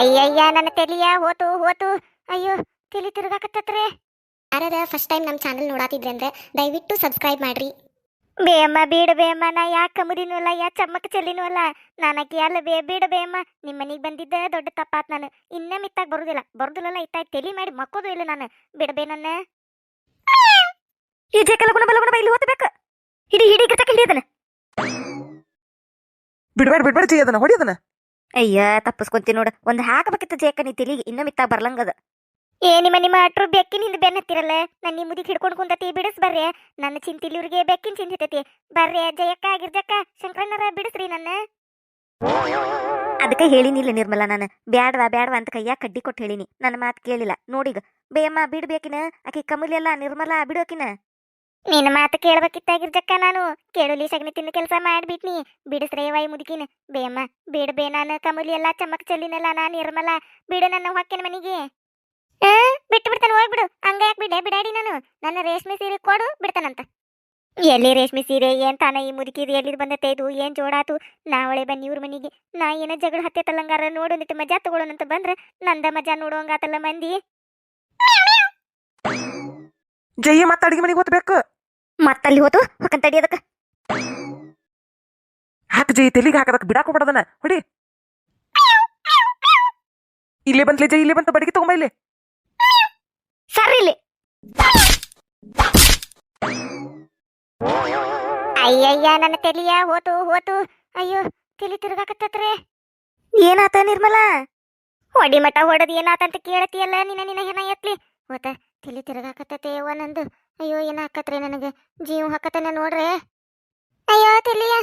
ಅಯ್ಯಯ್ಯ ನನ್ನ ತೆಲಿಯ ಹೋತು ಹೋತು. ಅಯ್ಯೋ ತಿಳಿ ತಿರುಗಾಕತ್ತತ್ರೆ. ಯಾರದ ಫಸ್ಟ್ ಟೈಮ್ ನಮ್ಮ ಚಾನಲ್ ನೋಡಾತಿದ್ರೆ ಅಂದ್ರೆ ದಯವಿಟ್ಟು ಸಬ್ಸ್ಕ್ರೈಬ್ ಮಾಡ್ರಿ. ಬೇಯಮ್ಮ ಬೇಡ ಬೇಮ್ಮ ನಾ ಯಾಕೆ ಕಮುದಿನೂ ಅಲ್ಲ ಯಾ ಚಮ್ಮಕ್ ಚೆಲ್ಲಿನೂ ಅಲ್ಲ. ನಾನಕ್ಕೆ ಅಲ್ಲ ಬೇ ಬೇಡ ಬೇಮ್ಮ ನಿಮ್ಮ ಮನೆಗೆ ಬಂದಿದ್ದ ದೊಡ್ಡ ತಪ್ಪಾತ್ ನಾನು. ಇನ್ನ ಮಿತ್ತಾಗ ಬರುದಿಲ್ಲ. ಬರುದಿಲ್ಲಲ್ಲ ಇತ್ತಾಗ ತಲಿ ಮಾಡಿ ಮಕ್ಕೋದು ಇಲ್ಲ ನಾನು. ಬಿಡಬೇ ನನ್ನ. ಈ ಜೇಕಲ ಗುಣ ಬಲಗುಣ ಇಲ್ಲಿ ಓದಬೇಕು. ಹಿಡಿ ಹಿಡಿ ಗಿರ್ತಕ್ಕೆ ಹಿಡಿಯದನ ಬಿಡಬೇಡ ಬಿಡಬೇಡ ಜೈ ಅದನ್ನ. ಅಯ್ಯ ತಪ್ಪಿಸ್ಕೊಂತೀನಿ ನೋಡು. ಒಂದು ಹಾಕಬೇಕಿತ್ತು ಜೇಕ ನೀ ತಲಿಗೆ ಇನ್ನೂ ಮಿತ್ತಾಗ ಬರ್ಲಂಗದ ಏ ನಿಮ್ಮ ನಿಮ್ಮ ಅಟ್ರು ಬೆಕ್ಕಿನಿಂದ ಬೆನ್ನತ್ತಿರಲ್ಲ ನನ್ನ ಈ ಮುದಿಗೆ ಹಿಡ್ಕೊಂಡು ಕುಂತತಿ ಬಿಡಿಸ್ ಬರ್ರಿ. ನನ್ನ ಚಿಂತಿಲಿ ಇವ್ರಿಗೆ ಬೆಕ್ಕಿನ ಚಿಂತಿತೈತಿ ಬರ್ರಿ ಜಯಕ್ಕ ಗಿರ್ಜಕ್ಕ ಶಂಕರಣ್ಣರ ಬಿಡಿಸ್ರಿ ನನ್ನ. ಅದಕ್ಕೆ ಹೇಳಿನಿಲ್ಲ ನಿರ್ಮಲ ನಾನು. ಬ್ಯಾಡ್ವಾ ಬ್ಯಾಡ್ವಾ ಅಂತ ಕೈಯಾಗ ಕಡ್ಡಿ ಕೊಟ್ಟು ಹೇಳಿನಿ. ನನ್ನ ಮಾತು ಕೇಳಿಲ್ಲ. ನೋಡಿಗ. ಬೇಯಮ್ಮ ಬಿಡ್ಬೇಕಿನ? ಆಕಿ ಕಮಲಿ ಅಲ್ಲ ನಿರ್ಮಲ ಬಿಡೋಕಿನ? ನಿನ್ನ ಮಾತು ಕೇಳ್ಬೇಕಿತ್ತ ಗಿರ್ಜಕ್ಕ ನಾನು. ಕೇಳಲಿ ಸಗಣಿ ತಿನ್ನ ಕೆಲಸ ಮಾಡ್ಬಿಟ್ನಿ. ಬಿಡಿಸ್ರೇ ವೈ ಮುದುಕಿನ. ಬೇಮ್ಮ, ಬಿಡ ಬೇ ನಾನು ಕಮಲಿ ಎಲ್ಲ ಚಮಕ್ ಚೆಲ್ಲಿನಲ್ಲ ನಾನು ನಿರ್ಮಲ. ಬಿಡು ನನ್ನ ಹೊಕ್ಕಿನ ಮನಿಗೆ. ಬಿಟ್ಟು ಬಿಡ್ತಾನೆ ಹೋಗ್ಬಿಡು. ಹಂಗ ಯಾಕೆ ಬಿಡೆ ಬಿಡಾಡಿ ನಾನು. ನನ್ನ ರೇಷ್ಮೆ ಸೀರೆ ಕೊಡು, ಬಿಡ್ತಾನಂತ. ಎಲ್ಲಿ ರೇಷ್ಮೆ ಸೀರೆ? ಏನ್ ತಾನ ಈ ಮುದುಕಿದು ಎಲ್ಲಿದ್ ಬಂದತ್ತೆ ಇದು? ಏನ್ ಜೋಡಾತು? ನಾವಳೆ ಬನ್ನಿ ಇವ್ರ ಮನಿಗೆ. ನಾ ಏನ ಜಗಳ ಹತ್ತೆ ತಲ್ಲಂಗಾರ ನೋಡೊಂದಿಟ್ಟು ಮಜಾ ತಗೊಳ್ಳೋಣಂತ ಬಂದ್ರ ನಂದ ಮಜಾ ನೋಡೋಂಗಾತಲ್ಲ ಮಂದಿ. ಜೈ ಮತ್ತೆ ಅಡಿಗೆ ಮನೆಗೆ ಓದ್ಬೇಕು ಮತ್ತಲ್ಲಿ ಹೋತು ಹೊಕ್ಕಂತ ತಡಿಯೋದಕ್ಕ ಹಾಕ್ ಜೈ ತೆಲಿಗೆ ಹಾಕದಕ್ಕೆ ಬಿಡಾಕ ಹೋಗ್ಬಿಡದನ ಹೊಡಿ. ಇಲ್ಲೇ ಬಂದ್ಲಿ ಜೈ ಇಲ್ಲೇ ಬಂತ ಬಡಿಗೆ ತಗೊಂಬ ಇಲ್ಲಿ. ಸರಿ ಇಲ್ಲಿ. ಅಯ್ಯಯ್ಯ ನನ್ನ ತೆಲಿಯ ಹೋತು ಹೋತು. ಅಯ್ಯೋ ತಿಳಿ ತಿರುಗಾಕತ್ತತ್ರೆ. ಏನಾತ ನಿರ್ಮಲ? ಹೊಡಿ ಮಠ ಹೊಡದ್ ಏನಾತ ಅಂತ ಕೇಳತಿಯಲ್ಲ ನಿನ್ನ ನಿನ್ನ ಏನ ಎತ್ಲಿ. ಹೋತ. ತಲಿ ಅವ್ವ ನಂದು. ಅಯ್ಯೋ, ಏನ ಹಾಕತ್ರಿ ನನಗೆ? ಜೀವ ಹಾಕತನ ನೋಡ್ರೆ. ಅಯ್ಯೋ, ತಲೆಯ.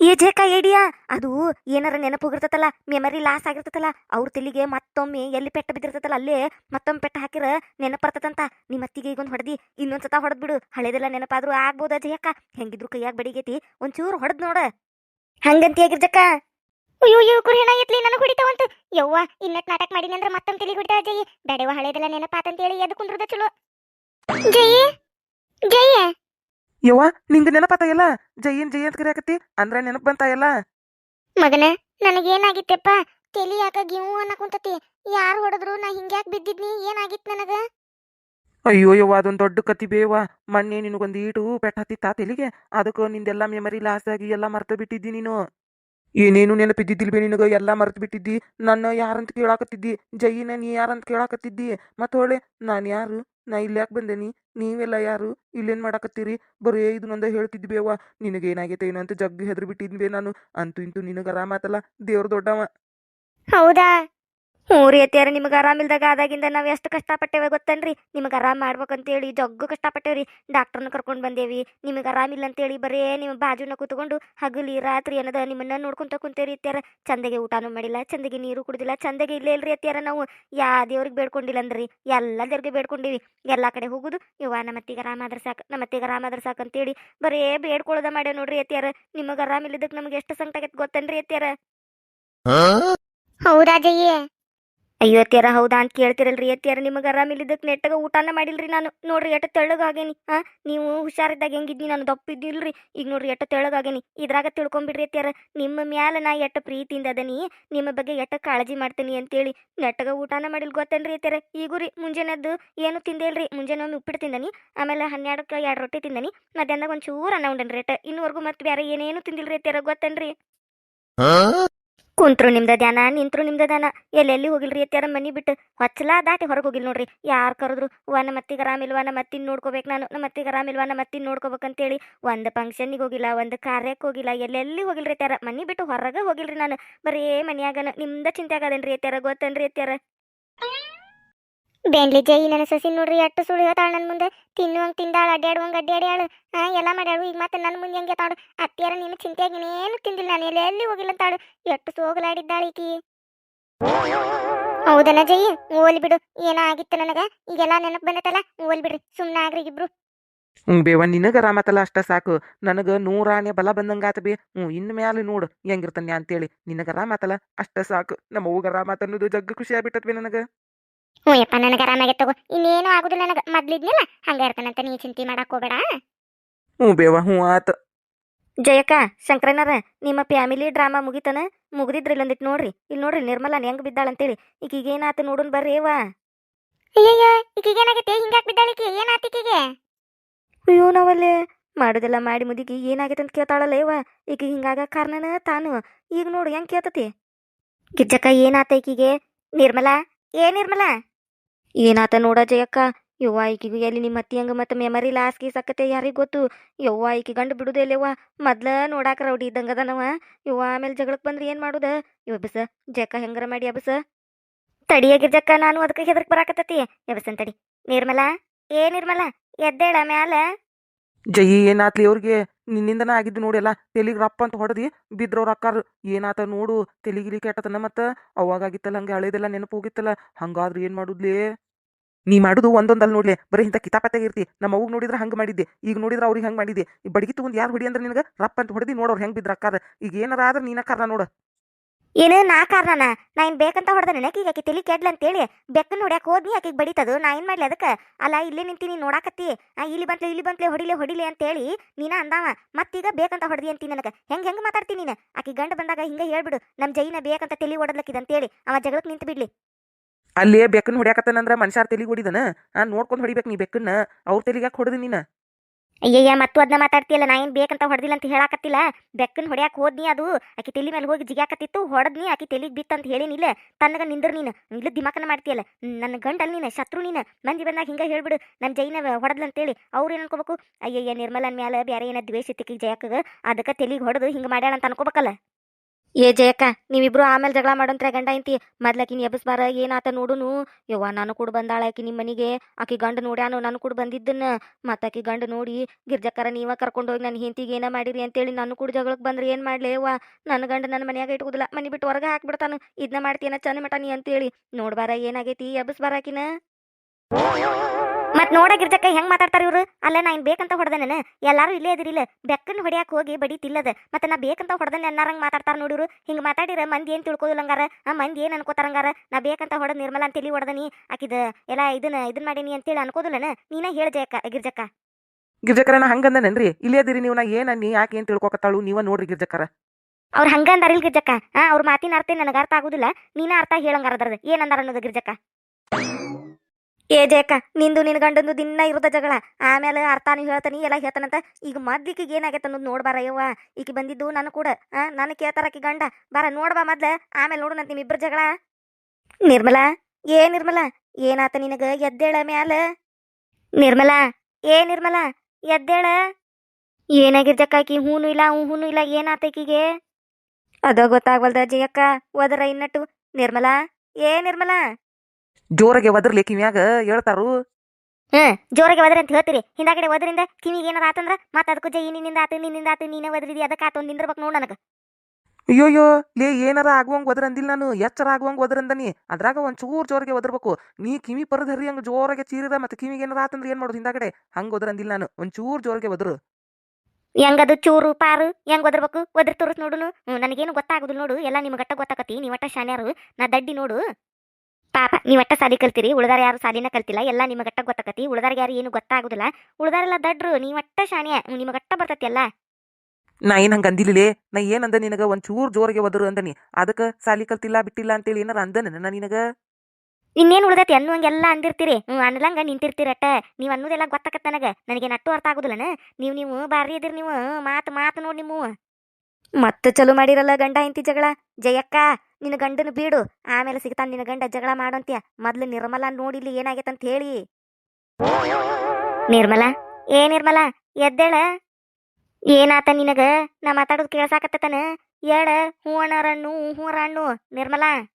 ಏ, ಜೇಕ, ಏಡಿಯ. ಅದು ಏನಾರ ನೆನಪುಗಿರ್ತತಲ್ಲ ಮೆಮರಿ ಲಾಸ್ ಆಗಿರ್ತತಲ್ಲ, ಅವ್ರ ತಲಿಗೆ ಮತ್ತೊಮ್ಮೆ ಎಲ್ಲಿ ಪೆಟ್ಟ ಬಿದ್ದಿರ್ತತಲ್ಲ, ಅಲ್ಲೇ ಮತ್ತೊಮ್ಮೆ ಪೆಟ್ಟ ಹಾಕಿರ ನೆನಪರ್ತತಂತ ನಿಮ್ಮ ಅತ್ತಿಗೆ ಈಗೊಂದು ಹೊಡೆದಿ ಇನ್ನೊಂದ್ಸತ ಹೊಡೆದ್ ಬಿಡು. ಹಳೇದೆಲ್ಲ ನೆನಪಾದ್ರೂ ಆಗ್ಬೋದ ಜಯಕ್ಕ ಹೆಂಗಿದ್ರು ಕೈಯಾಗ ಬಡಿಗೈತಿ, ಒಂಚೂರು ಹೊಡೆದ್ ನೋಡ. ಹಂಗಂತಿ ಆಗಿರ್ಜಕ್ಕ ಅಯ್ಯೋ ಅಯ್ಯೋ ಕುರಿಣ ಎತ್ಲಿ ನನಗೆ ಹೊಡಿತಾವಂತ ಯವ್ವ ಇನ್ನಟ್ ನಾಟಕ ಮಾಡಿನಿ ಅಂದ್ರೆ ಮತ್ತೊಮ್ಮೆ ತಲಿ ಹೊಡಿತಾ ಜಯಿ. ಬೇಡವ ಹಳೇದೆಲ್ಲ ನೆನಪಾತಂತೇಳಿ ಎದ್ದು ಕುಂದ್ರದ ಚಲೋ. ಜಯಿ ಜಯ. ಯವ್ವ ನಿಂಗ ನೆನಪಾತ ಎಲ್ಲ? ಜೈಯನ್ ಜೈ ಅಂತ ಕರೆಯಕತ್ತಿ ಅಂದ್ರೆ ನೆನಪ್ ಬಂತ ಎಲ್ಲ? ಮಗನ ನನಗೇನಾಗಿತ್ತೆಪ್ಪ? ತಲಿ ಯಾಕ ಗಿವು ಅನ್ನಕುಂತತಿ ಯಾರು ಹೊಡೆದ್ರು ನಾ ಹಿಂಗ್ಯಾಕ್ ಬಿದ್ದಿದ್ನಿ? ಏನಾಗಿತ್ ನನಗ? ಅಯ್ಯೋ ಯವ್ವ ಅದೊಂದು ದೊಡ್ಡ ಕತಿ ಬೇವ ಮಣ್ಣೆ ನಿನಗೊಂದು ಈಟು ಪೆಟ್ಟ ಹತ್ತಿತ್ತ ತಲಿಗೆ? ಅದಕ್ಕ ನಿಂದೆಲ್ಲ ಮೆಮರಿ ಲಾಸ್ ಆಗಿ ಎಲ್ಲ ಮರ್ತು ಬಿಟ್ಟಿದ್ದಿ ನೀನು. ಏನೇನು ನೆನಪಿದ್ದಿದ್ದಿಲ್ ಬೇ ನಿನಗ? ಎಲ್ಲ ಮರೆತು ಬಿಟ್ಟಿದ್ದಿ ನನ್ನ ಯಾರಂತ ಕೇಳಾಕತ್ತಿದ್ದಿ? ಜೈನ ನೀ ಯಾರಂತ ಕೇಳಾಕತ್ತಿದ್ದಿ? ಮತ್ತ ಹೊಳೆ ನಾನ್ ಯಾರು? ನಾ ಇಲ್ಲಿ ಯಾಕೆ ಬಂದೇನಿ? ನೀವೆಲ್ಲ ಯಾರು? ಇಲ್ಲೇನ್ ಮಾಡಾಕತ್ತೀರಿ? ಬರೀ ನಂದ ಹೇಳ್ತಿದ್ದಿ ಬೇವ ನಿನಗೇನಾಗೈತೆ ಏನೋ ಅಂತ ಜಗ್ಗಿ ಹೆದ್ರ ಬಿಟ್ಟಿದ್ವಿ ಬೇ ನಾನು. ಅಂತೂ ಇಂತೂ ನಿನಗ ಆರಾಮಾತಲ್ಲ ದೇವ್ರ ದೊಡ್ಡವ. ಹೌದಾ? ಹ್ಞೂ ರೀ ಅತ್ಯಾರ ನಿಮಗೆ ಆರಾಮಿಲ್ದಾಗ ಆದಾಗಿಂದ ನಾವು ಎಷ್ಟು ಕಷ್ಟಪಟ್ಟೇವೆ ಗೊತ್ತನ್ರಿ? ನಿಮಗೆ ಆರಾಮ್ ಮಾಡ್ಬೇಕಂತೇಳಿ ಜಗ್ಗು ಕಷ್ಟಪಟ್ಟೇವ್ರಿ. ಡಾಕ್ಟರ್ನ ಕರ್ಕೊಂಡು ಬಂದೇವಿ. ನಿಮಗೆ ಆರಾಮಿಲ್ಲ ಅಂತೇಳಿ ಬರೇ ನಿಮ್ಮ ಬಾಜುನ ಕೂತ್ಕೊಂಡು ಹಗಲಿ ರಾತ್ರಿ ಅನ್ನದ ನಿಮ್ಮನ್ನ ನೋಡ್ಕೊಂತ ಕುಂತೇವ್ರಿ ಅತ್ಯಾರ ಚಂದಗೆ ಊಟನೂ ಮಾಡಿಲ್ಲ ಚಂದಗೆ ನೀರು ಕುಡಿದಿಲ್ಲ ಚಂದಗೆ ಇಲ್ಲೇ ಇಲ್ರಿ ಅತ್ಯಾರ ನಾವು. ಯಾ ದೇವ್ರಿಗೆ ಬೇಡ್ಕೊಂಡಿಲ್ಲ ಅಂದ್ರಿ ಎಲ್ಲ ದೇವ್ರಿಗೆ ಬೇಡ್ಕೊಂಡಿವಿ. ಎಲ್ಲ ಕಡೆ ಹೋಗುದು. ಇವ ನಮ್ಮ ಅತ್ತಿಗೆ ಆರಾಮಾದ್ರ ಸಾಕು ನಮ್ಮ ಅತ್ತಿಗೆ ಸಾಕ ಸಾಕು ಅಂತೇಳಿ ಬರೇ ಬೇಡ್ಕೊಳ್ಳೋದ ಮಾಡ್ಯ ನೋಡ್ರಿ ಅತ್ಯಾರ ನಿಮಗೆ ಆರಾಮಿಲ್ಲದಕ್ಕೆ ನಮ್ಗೆ ಎಷ್ಟು ಸಂಕಟ ಆಗೈತೆ ಗೊತ್ತನ್ರಿ ಅತ್ಯಾರ ಹೌದಾ ಜಯ್ಯೇ ಅಯ್ಯೋ ಹೌದಾ ಅಂತ ಕೇಳ್ತಿರಲ್ರಿ ಅತ್ಯಾರ ನಿಮಗೆ ಆರಾಮಿಲ್ಲದಕ್ಕೆ ನೆಟ್ಟಗ ಊಟನ ಮಾಡಿಲ್ರಿ ನಾನು. ನೋಡ್ರಿ ಎಟ್ಟ ತೆಳ್ಳಗಾಗೇನಿ ಹಾ ನೀವು ಹುಷಾರಿದ್ದಾಗ ಹೆಂಗಿದ್ನಿ ನಾನು ದಪ್ಪಿದ್ದಿಲ್ರಿ ಈಗ ನೋಡ್ರಿ ಎಟ್ಟ ತೆಳ್ಳಗಾಗೇನಿ. ಇದ್ರಾಗ ತಿಳ್ಕೊಂಬಿಡ್ರಿ ಅತ್ಯಾರ ನಿಮ್ಮ ಮ್ಯಾಲ ನಾ ಎಟ್ಟ ಪ್ರೀತಿಯಿಂದ ಅದನಿ, ನಿಮ್ಮ ಬಗ್ಗೆ ಎಟ್ಟ ಕಾಳಜಿ ಮಾಡ್ತೀನಿ ಅಂತೇಳಿ ನೆಟ್ಟಗ ಊಟನ ಮಾಡಿಲ್ ಗೊತ್ತೇನ್ರಿ ಅತ್ಯಾರ ಈಗೂ ರೀ ಮುಂಜಾನೆದ್ದು ಏನು ತಿಂದೇ ಇಲ್ರಿ ಮುಂಜಾನೆ ಒಮ್ಮೆ ಉಪ್ಪಿಟ್ಟು ತಿಂದನಿ, ಆಮೇಲೆ ಹನ್ನೆರಡಕ್ಕೆ ಎರಡು ರೊಟ್ಟಿ ತಿಂದನಿ, ಮಧ್ಯಾಹ್ನದಾಗ ಒಂಚೂರು ಅನ್ನ ಉಂಡನ್ರಿ ಅಟ್ಟ. ಇನ್ನೂವರೆಗೂ ಮತ್ತೆ ಬೇರೆ ಏನೇನು ತಿಂದಿಲ್ರಿ ಅತ್ಯಾರ ಗೊತ್ತೇನ್ರಿ? ಕುಂತ್ರು ನಿಮ್ದ ಧ್ಯಾನ, ನಿಂತ್ರು ನಿಮ್ದ ಧ್ಯಾನ. ಎಲ್ಲೆಲ್ಲಿ ಹೋಗಿಲ್ರಿ ಅತ್ಯಾರ ಮನಿ ಬಿಟ್ಟು ಹೊಚ್ಚಲ ದಾಟಿ ಹೊರಗೆ ಹೋಗಿಲ್ ನೋಡ್ರಿ. ಯಾರು ಕರೆದ್ರು ಒಂದು ಮತ್ತಿಗೆ ಆರಾಮಿಲ್ವಾ ನಮ್ಮ ಅತ್ತಿನ ನೋಡ್ಕೋಬೇಕು ನಾನು. ನಮ್ಮ ಅತ್ತಿಗೆ ಆರಾಮಿಲ್ವಾ ನಮ್ಮ ಅತ್ತಿನ ನೋಡ್ಕೋಬೇಕಂತೇಳಿ ಒಂದು ಫಂಕ್ಷನ್ನಿಗೆ ಹೋಗಿಲ್ಲ, ಒಂದು ಕಾರ್ಯಕ್ಕೆ ಹೋಗಿಲ್ಲ. ಎಲ್ಲೆಲ್ಲಿ ಹೋಗಿಲ್ರಿ ಎತ್ತಾರ ಮನಿ ಬಿಟ್ಟು ಹೊರಗೆ ಹೋಗಿಲ್ರಿ ನಾನು. ಬರೀ ಮನ್ಯಾಗನ. ನಿಮ್ದ ಚಿಂತೆ ಆಗದೇನ್ರಿ ಅತ್ಯಾರ ಗೊತ್ತನ್ರಿ ಅತ್ಯಾರ ಬೇನ್ಲಿ ಜೈ ನನ್ನ ಸಸಿ ನೋಡ್ರಿ ಅಟ್ಟು ಸುಳಿ ಹೇಳ್ತಾಳ ನನ್ನ ಮುಂದೆ ತಿನ್ನುವಂಗ ತಿಂದಾಳ ಅಡ್ಡಾಡುವಂಗ ಅಡ್ಡಾಡ್ಯಾಳು ಹಾ ಎಲ್ಲ ಮಾಡ್ಯಾಳು. ಈಗ ಮತ್ತೆ ನನ್ನ ಮುಂದೆ ಹೆಂಗೆ ತಾಳು ಅತ್ತಿಯಾರ ನಿಮ್ಮ ಚಿಂತೆಯಾಗಿ ಏನು ತಿಂದಿಲ್ಲ. ನಾನು ಎಲ್ಲಿ ಎಲ್ಲಿ ಹೋಗಿಲ್ಲ ಅಂತಾಳು ಎಷ್ಟು ಸೋಗಲಾಡಿದ್ದಾಳೆ ಈಕಿ. ಹೌದನ ಜೈ? ಓಲ್ ಬಿಡು. ಏನೋ ಆಗಿತ್ತು ನನಗ. ಈಗೆಲ್ಲ ನೆನಪು ಬಂದತಲ್ಲ? ಓಲ್ ಬಿಡ್ರಿ. ಸುಮ್ಮನೆ ಆಗ್ರಿ ಇಬ್ರು. ಹ್ಞೂ ಬೇವ, ನಿನಗ ರಾಮತಲ್ಲ ಅಷ್ಟ ಸಾಕು. ನನಗ ನೂರಾಣೆ ಬಲ ಬಂದಂಗಾತ ಬಿ. ಹ್ಞೂ ಇನ್ನು ಮ್ಯಾಲೆ ನೋಡು ಹೆಂಗಿರ್ತಾನೆ ಅಂತೇಳಿ. ನಿನಗ ರಾಮತಲ್ಲ ಅಷ್ಟ ಸಾಕು. ನಮ್ಮ ಅವ್ಗ ಆರಾಮಾತ ಅನ್ನೋದು ಜಗ್ಗ ಖುಷಿ ಆಗ್ಬಿಟ್ಟತ್ವಿ ನನಗ. ಹ್ಞೂ ಯಪ್ಪ ನನಗೆ ಆರಾಮಾಗೆ ತಗೋ. ಇನ್ನೇನು ಆಗುದಿಲ್ಲ ನನಗೆ. ಮೊದ್ಲಿದ್ನಲ್ಲ ಹಂಗ ಇರ್ತಾನಂತ ನೀ ಚಿಂತೆ ಮಾಡಕ್ ಹೋಗ್ಬೇಡ. ಹ್ಞೂ ಬೇವ ಹ್ಞೂ ಆತ. ಜಯಕ್ಕ ಶಂಕರನಾರ ನಿಮ್ಮ ಫ್ಯಾಮಿಲಿ ಡ್ರಾಮಾ ಮುಗಿತನ? ಮುಗಿದಿದ್ರಿ ಇಲ್ಲೊಂದಿಟ್ಟು ನೋಡ್ರಿ. ಇಲ್ಲಿ ನೋಡ್ರಿ ನಿರ್ಮಲ ಹೆಂಗ್ ಬಿದ್ದಾಳ ಅಂತೇಳಿ. ಈಕಿಗೆ ಏನಾತು ನೋಡುನ್ ಬರ್ರಿ ಅವ್ವ. ಅಯ್ಯಯ್ಯ ಈಕಿಗೆ ಏನಾಗೈತೆ? ಹಿಂಗಾಕ್ ಬಿದ್ದಾಳ ಈಕಿ? ಏನಾತ್ ಈಕಿಗೆ? ಅಯ್ಯೋ ನಾವಲ್ಲೇ ಮಾಡೋದೆಲ್ಲ ಮಾಡಿ ಮುದುಕಿ ಏನಾಗೈತೆ ಅಂತ ಕೇಳ್ತಾಳಲ್ಲ ಇವ ಈಕಿಗೆ ಹಿಂಗಾಗ ಕಾರಣನ ತಾನು. ಈಗ ನೋಡು ಹೆಂಗ್ ಕೇಳ್ತತಿ? ಗಿಜ್ಜಕ್ಕ ಏನಾತ ಈಕಿಗೆ? ನಿರ್ಮಲಾ? ಏ ನಿರ್ಮಲಾ? ಏನಾತ ನೋಡ ಜಯಕ್ಕ, ಯವ್ವ ಈಕಿಗೂ ಎಲ್ಲಿ ನಿಮ್ಮ ಅತ್ತಿ ಹಂಗ ಮತ್ತೆ ಮೆಮರಿ ಲಾಸ್ ಗೀಸ್ ಆಕತೆ ಯಾರಿಗ್ ಗೊತ್ತು? ಯವ್ವ ಈಕಿ ಗಂಡು ಬಿಡುದೇ ಇಲ್ಲವ್ವ, ಮೊದ್ಲ ನೋಡಾಕ ರೌಡಿ ಇದ್ದಂಗ ಅದನವ. ಯವ್ವ ಆಮೇಲೆ ಜಗಳಕ್ ಬಂದ್ರೆ ಏನ್ ಮಾಡುದ? ಇವ ಬಿಸ ಜಕ್ಕ ಹೆಂಗರ ಮಾಡಿ ಅಬಸ ತಡಿಯಾಗಿರ್ಜಕ್ಕ ನಾನು ಅದಕ್ಕೆ ಹೆದರ್ಕ್ ಬರಾಕತ್ತತಿ. ಎಬಸನ್ ತಡಿ. ನಿರ್ಮಲ, ಏ ನಿರ್ಮಲ, ಎದ್ದೇಳ ಮ್ಯಾಲ? ಜೈ ಏನಾತ್ಲಿ ಅವ್ರಿಗೆ? ನಿನ್ನಿಂದನ ಆಗಿದ್ದು ನೋಡಿಲ್ಲ ತೆಲಿಗೆ ರಪ್ಪ ಅಂತ ಹೊಡೆದಿ ಬಿದ್ರವ್ರ ಅಕ್ಕಾರ, ಏನಾತ ನೋಡು ತೆಲಿಗಿಲಿ ಕೆಟ್ಟತನ ಮತ್ತ? ಅವಾಗ ಆಗಿತ್ತಲ್ಲ, ಹಂಗೆ ಹಳೇದೆಲ್ಲ ನೆನಪು ಹೋಗಿತ್ತಲ್ಲ, ಹಂಗಾದ್ರೆ ಏನ್ ಮಾಡುದ್ಲೇ? ನೀ ಮಾಡುದು ಒಂದೊಂದಲ್ಲಿ ನೋಡ್ಲಿ, ಬರೀ ಇಂಥ ಕಿತಾಪತ್ತಾಗ ಇರ್ತಿ. ನಮ್ಮ ಅವ್ಗ ನೋಡಿದ್ರೆ ಹಂಗೆ ಮಾಡಿದ್ದೆ, ಈಗ ನೋಡಿದ್ರೆ ಅವ್ರಿಗೆ ಹಂಗೆ ಮಾಡಿದ್ದೆ. ಈ ಬಡಗಿ ತಗೊಂಡು ಯಾರು ಹೊಡಿ ಅಂದ್ರೆ ನಿನಗೆ? ರಪ್ಪ ಅಂತ ಹೊಡೆದಿ ನೋಡೋರು ಹೆಂಗೆ ಬಿದ್ರ ಅಕ್ಕಾರ. ಈಗ ಏನಾರ ಆದ್ರೆ ನೀನ ಕಾರಣ ನೋಡು. ಏನು ನಾ ಕಾರಣ ನಾ ಏನು ಬೇಕಂತ ಹೊಡೆದ ನೆನಕಿ? ಆಕೆ ತಲಿ ಕೆಡ್ಲ ಅಂತೇಳಿ ಬೆಕ್ಕನ್ ಹೊಡ್ಯಾಕೆ ಹೋದ್ನಿ, ಆಕೆಗೆ ಬಡಿತದು. ನಾ ಏನ್ ಮಾಡಲಿ ಅದಕ್ಕೆ? ಅಲ್ಲ, ಇಲ್ಲೇ ನಿಂತೀನಿ ನೋಡಾಕತ್ತಿ. ಇಲ್ಲಿ ಬಂತ್ಲೆ ಇಲ್ಲಿ ಬಂತ್ಲೆ, ಹೊಡಿಲೆ ಹೊಡಿಲೆ ಅಂತೇಳಿ ನೀನ ಅಂದಾವ. ಮತ್ತೀಗ ಬೇಕಂತ ಹೊಡೆದಿ ಅಂತೀನಿ ನನಗೆ. ಹೆಂಗ್ ಹೆಂಗ್ ಮಾತಾಡ್ತೀನಿ ನೀನು? ಆಕಿ ಗಂಡ ಬಂದಾಗ ಹಿಂಗ ಹೇಳ್ಬಿಡು ನಮ್ಮ ಜೈನ ಬೇಕಂತ ತಲಿ ಹೊಡದ್ಲಕ್ಕಿದಂತೇಳಿ ಅವ ಜಗಳಕ್ ನಿಂತು ಬಿಡ್ಲಿ ಅಲ್ಲೇ ಬೆಕ್ಕನ್ ಹೊಡ್ಯಾಕತ್ತನಂದ್ರ ಮನುಷ್ಯಾರ ತಲೆಗೆ ಹೊಡಿದನ. ಆ ನೋಡ್ಕೊಂಡು ಹೊಡಿಬೇಕು ನೀ ಬೆಕ್ಕನ್ನ. ಅವ್ರ ತಲೆಗೆ ಹೊಡೆದು ನೀನ? ಅಯ್ಯಯ್ಯ, ಮತ್ತು ಅದನ್ನ ಮಾತಾಡ್ತಿಲ್ಲ ನಾ ಏನ್ ಬೇಕಂತ ಹೊಡೆದಿಲ್ಲ ಅಂತ ಹೇಳಾಕತ್ತಿಲ್ಲ. ಬೆಕ್ಕನ್ ಹೊಡ್ಯಾಕ ಹೋದ್ನಿ ಅದು. ಆಕಿ ತಲಿ ಮೇಲೆ ಹೋಗಿ ಜಿಗ್ಯಾಕತ್ತಿತ್ತು, ಹೊಡೆದ್ನಿ, ಆಕಿ ತಲಿಗ್ ಬಿತ್ತಂತ ಹೇಳಿನಿಲ್ಲ ತನ್ನಗ ನಿಂದ್ರ ನೀನು. ಇಲ್ಲ ದಿಮಾಕನ ಮಾಡ್ತೀಯಲ್ಲ, ನನ್ನ ಗಂಡಲ್ ನೀನು, ಶತ್ರು ನೀನು. ಮಂದಿ ಬಂದಾಗ ಹಿಂಗ ಹೇಳ್ಬಿಡು ನನ್ನ ಜೈನ ಹೊಡೆದ್ಲಂತೇಳಿ. ಅವ್ರು ಏನ್ ಅನ್ಕೋಬೇಕು? ಅಯ್ಯಯ್ಯ, ನಿರ್ಮಲನ್ ಮ್ಯಾಲ ಬ್ಯಾರೆ ಏನ ದ್ವೇಷ ತಿಕ್ಕಿ ಜಯಕ್ಕ ಅದಕ್ಕ ತಲಿಗ್ ಹೊಡೆದು ಹಿಂಗ ಮಾಡ್ಯಾಳ ಅಂತ ಅನ್ಕೋಬೇಕಲ್ಲ. ಏ ಜಯಕ್ಕ, ನೀವಿಬ್ರು ಆಮೇಲೆ ಜಗಳ ಮಾಡೋಂತ ಗಂಡ ಐತಿ ಮೊದ್ಲಾಕಿನ ಎಬಸ್ಬಾರ ಏನಾತ ನೋಡುನು? ಯವ್ವ, ನಾನು ಕೂಡ ಬಂದಾಳ ಆಕಿ ನಿಮ್ಮ ಮನಿಗೆ. ಆಕಿ ಗಂಡ ನೋಡ್ಯಾನು, ನಾನು ಕೂಡ ಬಂದಿದ್ದನ್ನ. ಮತ್ತ ಆಕಿ ಗಂಡ ನೋಡಿ, ಗಿರ್ಜಕ್ಕರ ನೀವ ಕರ್ಕೊಂಡು ಹೋಗಿ ನನ್ನ ಹೆಂತಿಗೆ ಏನ ಮಾಡಿರಿ ಅಂತೇಳಿ ನಾನು ಕೂಡ ಜಗಳಕ್ಕೆ ಬಂದ್ರೆ ಏನ್ ಮಾಡ್ಲಿ ಅವ್ವ ನನ್ನ ಗಂಡ ನನ್ನ ಮನ್ಯಾಗ ಇಟ್ಕೋದಿಲ್ಲ, ಮನಿ ಬಿಟ್ಟು ಹೊರಗೆ ಹಾಕ್ಬಿಡ್ತಾನು. ಇದನ್ನ ಮಾಡ್ತೀನ ಚಂದ ನೀ ಅಂತೇಳಿ. ನೋಡ್ಬಾರ ಏನಾಗೈತಿ ಬಾರ ಆಕಿನ? ಮತ್ ನೋಡ ಗಿರ್ಜಕ್ಕ ಹೆಂಗ್ ಮಾತಾಡ್ತಾರ ಇವ್ರು? ಅಲ್ಲ ನಾ ಇನ್ ಬೇಕಂತ ಹೊಡೆದನೇನ ನಾನು. ಎಲ್ಲಾರು ಇಲ್ಲೇ ಅದಿರಿಲ್ಲ ಬೆಕ್ಕನ್ ಹೊಡ್ಯಾಕ ಹೋಗಿ ಬಡಿ ತಿಲ್ಲದ. ಮತ್ತ ನಾ ಬೇಕಂತ ಹೊಡೆದನೆ ಅನ್ನಾರಂಗ್ ಮಾತಾಡ್ತಾರ ನೋಡಿರು ಹಿಂಗ್ ಮಾತಾಡಿರ ಮಂದಿ ಏನ್ ತಿಳ್ಕೊದಿಲ್ಲಂಗಾರ ಆ ಮಂದಿ ಏನ್ ಅನ್ಕೋತಾರಂಗಾರ ನಾ ಬೇಕಂತ ಹೊಡೆದ್ ನಿರ್ಮಲ ಅಂತ ಇಲ್ಲಿ ಹೊಡೆದನಿ ಆಕಿದ ಎಲ್ಲ ಇದನ್ನ ಇದನ್ ಮಾಡೀನಿ ಅಂತೇಳಿ ಅನ್ಕೋದಿಲ್ಲನ ನೀನ. ಹೇಳ ಜಯಕ್ಕ ಗಿರ್ಜಕ್ಕ. ಗಿರ್ಜಕರ ನಾ ಹಂಗಂದನೇನ್ರಿ ಇಲ್ಲೇ ಅದಿರಿ ನೀವು ನಾ ಏನನ್ನಿ ಯಾಕೆ ಏನ್ ತಿಳ್ಕೊಕತ್ತಾಳು? ನೀವ ನೋಡ್ರಿ ಗಿರ್ಜಕ್ಕರ. ಅವ್ರ ಹಂಗ ಅಂದಾರಿಲ್ ಗಿರ್ಜಕ್ಕ. ಆ ಅವ್ರ ಮಾತಿನ ಅರ್ಥ ನನಗ ಅರ್ಥ ಆಗುದಿಲ್ಲ. ನೀನ ಅರ್ಥ ಹೇಳಂಗಾರದ್ರದ ಏನಂದಾರ ಅನ್ನೋದು ಗಿರ್ಜಕ್ಕ? ಏ ನಿಂದು ನಿನ್ ಗಂಡಂದು ದಿನ ಇರುತ್ತ ಜಗಳ. ಆಮೇಲೆ ಅರ್ಥಾನು ಹೇಳ್ತಾನೆ, ಎಲ್ಲ ಹೇಳ್ತಾನಂತ. ಈಗ ಮದ್ಲಿಕ್ಕಿಗೆ ಏನಾಗೈತೆ ಅನ್ನೋದು ನೋಡ್ಬಾರ ಯವ್ವ. ಈಕಿ ಬಂದಿದ್ದು ನಾನು ಕೂಡ. ಆ, ನಾನು ಕೇಳ್ತಾರೆ ಆಕಿ ಗಂಡ. ಬಾರ ನೋಡ್ಬಾ ಮೊದ್ಲ. ಆಮೇಲೆ ನೋಡು ನಿಮ್ಮಿಬ್ರ ಜಗಳ. ನಿರ್ಮಲಾ, ಏ ನಿರ್ಮಲಾ, ಏನಾತ ನಿನಗ? ಎದ್ದೇಳ ಮ್ಯಾಲ. ನಿರ್ಮಲಾ, ಏ ನಿರ್ಮಲಾ, ಎದ್ದೇಳ. ಏನಾಗಿರ್ಜಕ್ಕ ಆಕಿ? ಹೂನು ಇಲ್ಲ ಹೂನು ಇಲ್ಲ, ಏನಾತ ಈಕಿಗೆ? ಅದ ಗೊತ್ತಾಗ್ವಲ್ದ ಜಯಕ್ಕ ಓದರ ಇನ್ನಟ್ಟು. ನಿರ್ಮಲಾ, ಏ ನಿರ್ಮಲಾ. ಜೋರಾಗೆ ಒದರ್ಲಿ ಕಿವ್ಯಾಗ ಹೇಳ್ತಾರು. ಹ್ಮ್ ಜೋರಾಗಿ ಒದ್ರಿ ಅಂತ ಹೇಳ್ತೀರಿ. ಹಿಂದಾಗಡೆ ಒದ್ರಿಂದ ಕಿವಿಗೆ ಏನಾರ ಆತಂದ್ರ ಮತ್ತ ಅದಕ್ಕೂ ಜೈ ನಿನ್ನಿಂದ ಆತು ನಿನ್ನಿಂದ ಆತು ನೀನೇ ಒದ್ರಿದಿ ಅದಕ್ಕೆ ಆತು ಒಂದ್ ನಿಂದ್ರಬೇಕು ನೋಡ್ ನನಗ. ಅಯ್ಯೋಯ್ಯೋ ಲೇ ಏನಾರ ಆಗುವಂಗ ಒದ್ರ ಅಂದಿಲ್ಲ ನಾನು. ಎಚ್ಚರ ಆಗುವಂಗ ಒದ್ರಂದನಿ ಅದ್ರಾಗ ಒಂದ್ ಚೂರ್ ಜೋರಿಗೆ ಒದರ್ಬೇಕು. ನೀ ಕಿವಿ ಪರದ್ ಹರಿ ಹಂಗ ಜೋರಾಗೆ ಚೀರಿದ ಮತ್ತೆ ಕಿವಿಗೆ ಏನಾರ ಆತಂದ್ರೆ ಏನ್ ಮಾಡೋದು ಹಿಂದಾಗಡೆ? ಹಂಗ ಒದ್ರ ಅಂದಿಲ್ಲ ನಾನು. ಒಂದ್ ಚೂರ್ ಜೋರಿಗೆ ಒದ್ರು. ಹೆಂಗದು ಚೂರು ಪಾರು ಹೆಂಗ್ ಒದರ್ಬೇಕು? ಒದ್ರಿ ತೋರಿಸ್ ನೋಡುನು. ನನಗೇನು ಗೊತ್ತಾಗುದಿಲ್ಲ ನೋಡು. ಎಲ್ಲ ನಿಮ್ಗೆ ಗಟ್ಟ ಗೊತ್ತಾಕತಿ. ನೀವಟ್ಟ ಶಾನ್ಯಾರು ನಾ ದಡ್ಡಿ ನೋಡು. ಪಾಪ ನೀವು ಒಟ್ಟ ಸಾಲಿ ಕಲ್ತಿರಿ ಉಳ್ದಾರ ಯಾರು ಸಾಲಿನ ಕಲ್ತಿಲ್ಲ ಎಲ್ಲ ನಿಮಗಟ್ಟ ಗಟ್ಟ ಗೊತ್ತಾಕತಿ ಉಳ್ದಾರ್ಗೆ ಯಾರು ಏನು ಗೊತ್ತಾಗುದಿಲ್ಲ ಉಳ್ದಾರೆಲ್ಲ ದಡ್ರು ನೀವು ಒಟ್ಟ ಶಾಣೆ ನಿಮಗಟ್ಟ ಬರ್ತತಿ ಎಲ್ಲ ನಾ ಏನ್ ಹಂಗ ಅಂದಿಲ್ಲೇ? ನಾ ಏನಂದ ನಿನಗ? ಒಂದ್ ಚೂರ್ ಜೋರಿಗೆ ಒದರು ಅಂದನಿ. ಅದಕ್ಕ ಸಾಲಿ ಕಲ್ತಿಲ್ಲ ಬಿಟ್ಟಿಲ್ಲ ಅಂತೇಳಿ ಏನಾರ ಅಂದನ ನಾ ನಿನಗ? ಇನ್ನೇನ್ ಉಳ್ದೈತಿ? ಅನ್ನುವಂಗೆಲ್ಲ ಅಂದಿರ್ತೀರಿ. ಹ್ಞೂ ಅನ್ನಲಂಗ ನಿಂತಿರ್ತೀರಿ ಅಟ್ಟ. ನೀವು ಅನ್ನೋದೆಲ್ಲ ಗೊತ್ತಾಕತ್ತ ನನಗೆ. ನನಗೆ ನಟ್ಟು ಅರ್ಥ ಆಗುದಿಲ್ಲನ? ನೀವು ನೀವು ಬಾರಿ ಇದ್ರಿ ನೀವು. ಮಾತು ಮಾತು ನೋಡಿ ನೀವು ಮತ್ತೆ ಚಲೋ ಮಾಡಿರಲ್ಲ ಗಂಡ ಇಂತಿ ಜಗಳ. ಜಯಕ್ಕ, ನಿನ್ನ ಗಂಡನ ಬೀಡು. ಆಮೇಲೆ ಸಿಗ್ತಾನೆ ನಿನ್ನ ಗಂಡ ಜಗಳ ಮಾಡಂತ್ಯ. ಮೊದ್ಲು ನಿರ್ಮಲಾ ನೋಡಿಲಿ ಏನಾಗೈತಂತ ಹೇಳಿ. ನಿರ್ಮಲಾ? ಏ ನಿರ್ಮಲಾ, ಎದ್ದೇಳ? ಏನಾತ ನಿನಗ? ನಾ ಮಾತಾಡೋದು ಕೇಳ್ಸಾಕತ್ತತನ. ಏಳ ಹೂ ಅಣ್ಣರಣ್ಣು ಹೂ ಅಣ್ಣು ನಿರ್ಮಲಾ?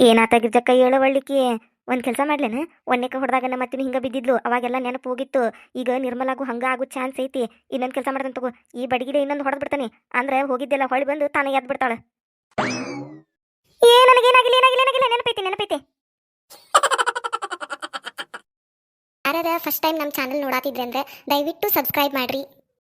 ಏನಾತ ಗಿರ್ಜಕ್ಕ ಏಳವಳ್ಳಿಕಿ ಒಂದ್ ಕೆಲಸ ಮಾಡ್ಲೇನ? ಒನ್ನೆಕ ಹೊಡೆದಾಗ ನಮ್ಮ ಮತ್ತಿನ ಹಿಂಗ ಬಿದ್ದಿದ್ಲು. ಅವಾಗೆಲ್ಲ ನೆನಪು ಹೋಗಿತ್ತು ಈಗ ನಿರ್ಮಲಾಗೂ ಹಂಗ ಆಗೋ ಚಾನ್ಸ್ ಐತಿ. ಇನ್ನೊಂದು ಕೆಲಸ ಮಾಡ್ತಾನೆ ತಗೋ. ಈ ಬಡಗಿಡೆ ಇನ್ನೊಂದು ಹೊಡೆದು ಬಿಡ್ತಾನೆ. ಅಂದ್ರೆ ಹೋಗಿದ್ದೆಲ್ಲ ಹೊಳಿ ಬಂದು ತಾನೇ ಎದ್ದು ಬಿಡ್ತಾಳೆ. ಏ ನನಗೇನಾಗಿಲ್ಲ ಏನಾಗಿಲ್ಲ ಏನಾಗಿಲ್ಲ ನೆನಪೈತಿ ನೆನಪೈತಿ. ಯಾರದ ಫಸ್ಟ್ ಟೈಮ್ ನಮ್ಮ ಚಾನಲ್ ನೋಡಾತಿದ್ರೆ ಅಂದ್ರೆ ದಯವಿಟ್ಟು ಸಬ್ಸ್ಕ್ರೈಬ್ ಮಾಡ್ರಿ.